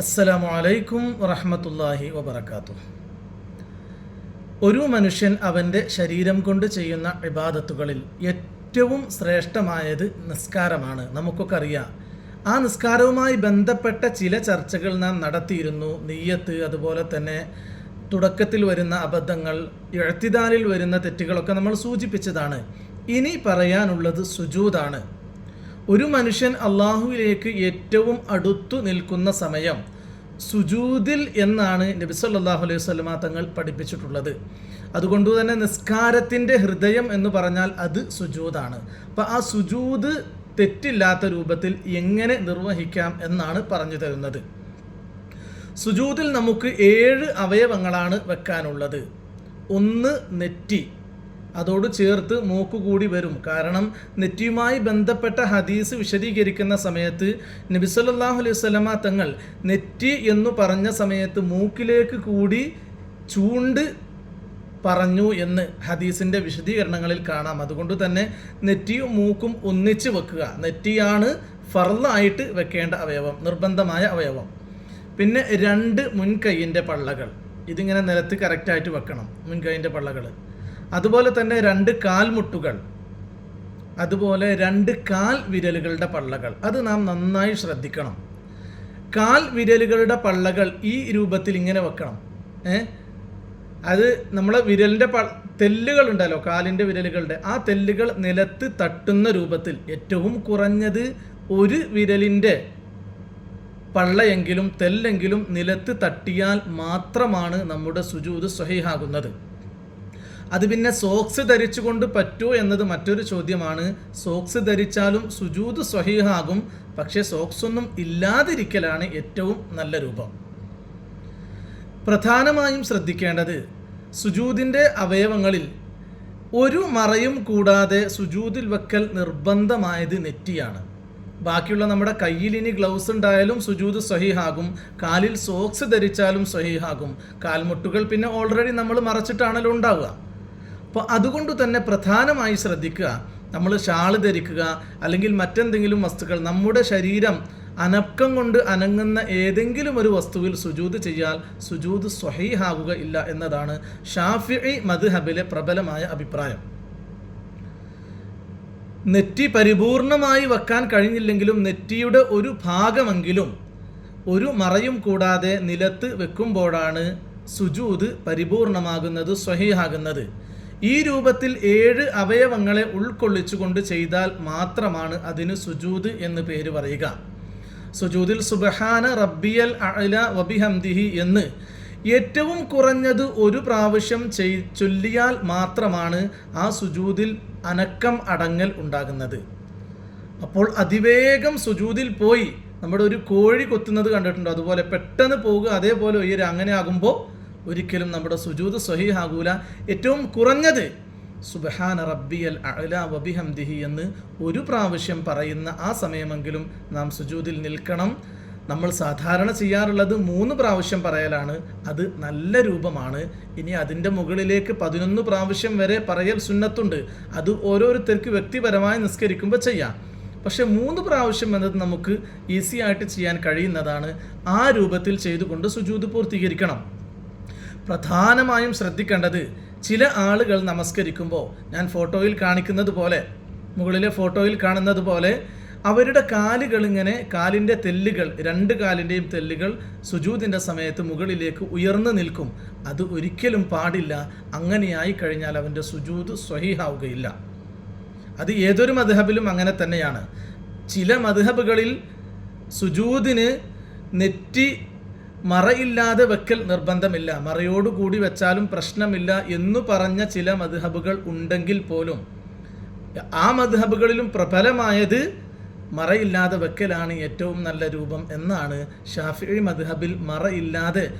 അസ്സലാമു അലൈക്കും വറഹമത്തല്ലാഹി വബർക്കാത്തു ഒരു മനുഷ്യൻ അവന്റെ ശരീരം കൊണ്ട് ചെയ്യുന്ന ഇബാദത്തുകളിൽ ഏറ്റവും ശ്രേഷ്ഠമായത് നിസ്കാരമാണ്. നമുക്കൊക്കെ അറിയാം. ആ നിസ്കാരവുമായി ബന്ധപ്പെട്ട ചില ചർച്ചകൾ നാം നടത്തിയിരുന്നു. നെയ്യത്ത് അതുപോലെ തന്നെ തുടക്കത്തിൽ വരുന്ന അബദ്ധങ്ങൾ എഴുത്തിദാലിൽ വരുന്ന തെറ്റുകളൊക്കെ നമ്മൾ സൂചിപ്പിച്ചതാണ്. ഇനി പറയാനുള്ളത് സുജൂദാണ്. ഒരു മനുഷ്യൻ അള്ളാഹുവിലേക്ക് ഏറ്റവും അടുത്തു നിൽക്കുന്ന സമയം സുജൂദിൽ എന്നാണ് നബി സല്ലല്ലാഹു അലൈഹി വസല്ലമ തങ്ങൾ പഠിപ്പിച്ചിട്ടുള്ളത്. അതുകൊണ്ട് തന്നെ നിസ്കാരത്തിന്റെ ഹൃദയം എന്ന് പറഞ്ഞാൽ അത് സുജൂദാണ് അപ്പോൾ ആ സുജൂദ് തെറ്റില്ലാത്ത രൂപത്തിൽ എങ്ങനെ നിർവഹിക്കാം എന്നാണ് പറഞ്ഞു തരുന്നത്. സുജൂദിൽ നമുക്ക് ഏഴ് അവയവങ്ങളാണ് വെക്കാനുള്ളത്. ഒന്ന് നെറ്റി അതോട് ചേർത്ത് മൂക്ക് കൂടി വരും. കാരണം നെറ്റിയുമായി ബന്ധപ്പെട്ട ഹദീസ് വിശദീകരിക്കുന്ന സമയത്ത് നബിസല്ലാഹു അലൈഹി സ്വലമ തങ്ങൾ നെറ്റി എന്ന് പറഞ്ഞ സമയത്ത് മൂക്കിലേക്ക് കൂടി ചൂണ്ട് പറഞ്ഞു എന്ന് ഹദീസിന്റെ വിശദീകരണങ്ങളിൽ കാണാം. അതുകൊണ്ട് തന്നെ നെറ്റിയും മൂക്കും ഒന്നിച്ച് വെക്കുക. നെറ്റിയാണ് ഫർലായിട്ട് വെക്കേണ്ട അവയവം നിർബന്ധമായ അവയവം. പിന്നെ രണ്ട് മുൻകൈയിന്റെ പള്ളകൾ. ഇതിങ്ങനെ നിലത്ത് കറക്റ്റായിട്ട് വെക്കണം മുൻകൈയിന്റെ പള്ളകൾ അതുപോലെ തന്നെ രണ്ട് കാൽമുട്ടുകൾ അതുപോലെ രണ്ട് കാൽ വിരലുകളുടെ പള്ളകൾ. അത് നാം നന്നായി ശ്രദ്ധിക്കണം. കാൽ വിരലുകളുടെ പള്ളകൾ ഈ രൂപത്തിൽ ഇങ്ങനെ വെക്കണം. ഏ? അത് നമ്മളെ വിരലിന്റെ പ തെല്ലുകൾ ഉണ്ടല്ലോ കാലിന്റെ വിരലുകളുടെ. ആ തെല്ലുകൾ നിലത്ത് തട്ടുന്ന രൂപത്തിൽ ഏറ്റവും കുറഞ്ഞത് ഒരു വിരലിന്റെ പള്ളയെങ്കിലും തെല്ലെങ്കിലും നിലത്ത് തട്ടിയാൽ മാത്രമാണ് നമ്മുടെ സുജൂത് സ്വഹീഹാകുന്നത്. അത് പിന്നെ സോക്സ് ധരിച്ചുകൊണ്ട് പറ്റുമോ എന്നത് മറ്റൊരു ചോദ്യമാണ്. സോക്സ് ധരിച്ചാലും സുജൂത് സ്വഹീഹാകും. പക്ഷേ സോക്സ് ഒന്നും ഇല്ലാതിരിക്കലാണ് ഏറ്റവും നല്ല രൂപം. പ്രധാനമായും ശ്രദ്ധിക്കേണ്ടത് സുജൂതിന്റെ അവയവങ്ങളിൽ ഒരു മറയും കൂടാതെ സുജൂതിൽ വെക്കൽ നിർബന്ധമായത് നെറ്റിയാണ്. ബാക്കിയുള്ള നമ്മുടെ കയ്യിൽ ഇനി ഗ്ലൗസ് ഉണ്ടായാലും സുജൂത് സ്വഹീഹാകും. കാലിൽ സോക്സ് ധരിച്ചാലും സ്വഹീഹാകും. കാൽമുട്ടുകൾ പിന്നെ ഓൾറെഡി നമ്മൾ മറച്ചിട്ടാണല്ലോ ഉണ്ടാവുക. അപ്പോൾ അതുകൊണ്ട് തന്നെ പ്രധാനമായി ശ്രദ്ധിക്കുക. നമ്മൾ ഷാൾ ധരിക്കുക അല്ലെങ്കിൽ മറ്റെന്തെങ്കിലും വസ്തുക്കൾ നമ്മുടെ ശരീരം അനക്കം കൊണ്ട് അനങ്ങുന്ന ഏതെങ്കിലും ഒരു വസ്തുവിൽ സുജൂത് ചെയ്യാൽ സുജൂത് സ്വഹീഹാകുക ഇല്ല എന്നതാണ് ഷാഫി മദ്ഹബിലെ പ്രബലമായ അഭിപ്രായം. നെറ്റി പരിപൂർണമായി വെക്കാൻ കഴിഞ്ഞില്ലെങ്കിലും നെറ്റിയുടെ ഒരു ഭാഗമെങ്കിലും ഒരു മറയും കൂടാതെ നിലത്ത് വെക്കുമ്പോഴാണ് സുജൂത് പരിപൂർണമാകുന്നത് സ്വഹീഹാകുന്നത്. ഈ രൂപത്തിൽ ഏഴ് അവയവങ്ങളെ ഉൾക്കൊള്ളിച്ചുകൊണ്ട് ചെയ്താൽ മാത്രമാണ് അതിന് സുജൂദ് എന്ന് പേര് പറയുക. സുജൂദിൽ സുബഹാന റബ്ബിയൽ അഅല വബിഹംദിഹി എന്ന് ഏറ്റവും കുറഞ്ഞത് ഒരു പ്രാവശ്യം ചെയ് ചൊല്ലിയാൽ മാത്രമാണ് ആ സുജൂദിൽ അനക്കം അടങ്ങൽ ഉണ്ടാകുന്നത്. അപ്പോൾ അതിവേഗം സുജൂദിൽ പോയി. നമ്മുടെ ഒരു കോഴി കൊത്തുന്നത് കണ്ടിട്ടുണ്ട്? അതുപോലെ പെട്ടെന്ന് പോവുക അതേപോലെ ഉയരുക അങ്ങനെ ആകുമ്പോൾ ഒരിക്കലും നമ്മുടെ സുജൂത് സ്വഹീഹാകൂല. ഏറ്റവും കുറഞ്ഞത് സുബഹാന റബ്ബിയൽ അഅല വബിഹംദിഹി എന്ന് ഒരു പ്രാവശ്യം പറയുന്ന ആ സമയമെങ്കിലും നാം സുജൂതിൽ നിൽക്കണം. നമ്മൾ സാധാരണ ചെയ്യാറുള്ളത് മൂന്ന് പ്രാവശ്യം പറയലാണ്. അത് നല്ല രൂപമാണ്. ഇനി അതിന്റെ മുകളിലേക്ക് പതിനൊന്ന് പ്രാവശ്യം വരെ പറയൽ സുന്നത്തുണ്ട്. അത് ഓരോരുത്തർക്ക് വ്യക്തിപരമായി നിസ്കരിക്കുമ്പോൾ ചെയ്യാം. പക്ഷേ മൂന്ന് പ്രാവശ്യം എന്നത് നമുക്ക് ഈസി ആയിട്ട് ചെയ്യാൻ കഴിയുന്നതാണ്. ആ രൂപത്തിൽ ചെയ്തുകൊണ്ട് സുജൂത് പൂർത്തീകരിക്കണം. പ്രധാനമായും ശ്രദ്ധിക്കേണ്ടത് ചില ആളുകൾ നമസ്കരിക്കുമ്പോൾ ഞാൻ ഫോട്ടോയിൽ കാണിക്കുന്നത് പോലെ മുകളിലെ ഫോട്ടോയിൽ കാണുന്നത് പോലെ അവരുടെ കാലുകൾ ഇങ്ങനെ കാലിന്റെ തെല്ലുകൾ രണ്ട് കാലിന്റെയും തെല്ലുകൾ സുജൂതിന്റെ സമയത്ത് മുകളിലേക്ക് ഉയർന്നു നിൽക്കും. അത് ഒരിക്കലും പാടില്ല. അങ്ങനെയായി കഴിഞ്ഞാൽ അവന്റെ സുജൂത് സ്വഹീഹാവുകയില്ല. അത് ഏതൊരു മധുഹബിലും അങ്ങനെ തന്നെയാണ്. ചില മധുഹബുകളിൽ സുജൂതിന് നെറ്റി മറയില്ലാതെ വെക്കൽ നിർബന്ധമില്ല. മറയോടുകൂടി വെച്ചാലും പ്രശ്നമില്ല എന്നു പറഞ്ഞ ചില മധുഹബുകൾ ഉണ്ടെങ്കിൽ പോലും. ആ മധുഹബുകളിലും പ്രബലമായത് മറയില്ലാതെ വെക്കലാണ് ഏറ്റവും നല്ല രൂപം എന്നാണ് ഷാഫി മധുഹബിൽ മറയില്ലാതെ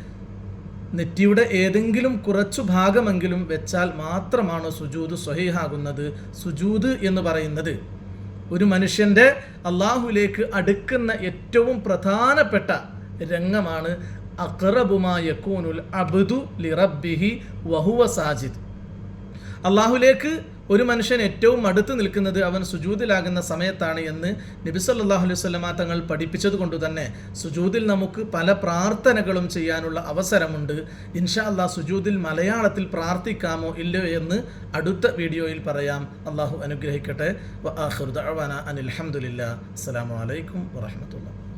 നെറ്റിയുടെ ഏതെങ്കിലും കുറച്ചു ഭാഗമെങ്കിലും വെച്ചാൽ മാത്രമാണ് സുജൂത് സ്വഹീഹാകുന്നത്. സുജൂത് എന്ന് പറയുന്നത് ഒരു മനുഷ്യന്റെ അള്ളാഹുലേക്ക് അടുക്കുന്ന ഏറ്റവും പ്രധാനപ്പെട്ട രംഗമാണ്. അക്റബുമായൂനുൽ അബ്ദു ലിറബ്ബിഹി വഹുവ സാജിദ്. അള്ളാഹുലേക്ക് ഒരു മനുഷ്യൻ ഏറ്റവും അടുത്ത് നിൽക്കുന്നത് അവൻ സുജൂതിലാകുന്ന സമയത്താണ് എന്ന് നബി സല്ലല്ലാഹു അലൈഹി വസല്ലമ തങ്ങൾ പഠിപ്പിച്ചത് കൊണ്ട് തന്നെ സുജൂതിൽ നമുക്ക് പല പ്രാർത്ഥനകളും ചെയ്യാനുള്ള അവസരമുണ്ട്. ഇൻഷാ അല്ലാ സുജൂതിൽ മലയാളത്തിൽ പ്രാർത്ഥിക്കാമോ ഇല്ലയോ എന്ന് അടുത്ത വീഡിയോയിൽ പറയാം. അള്ളാഹു അനുഗ്രഹിക്കട്ടെ. വ അസ്സാം വലൈക്കും അനിൽ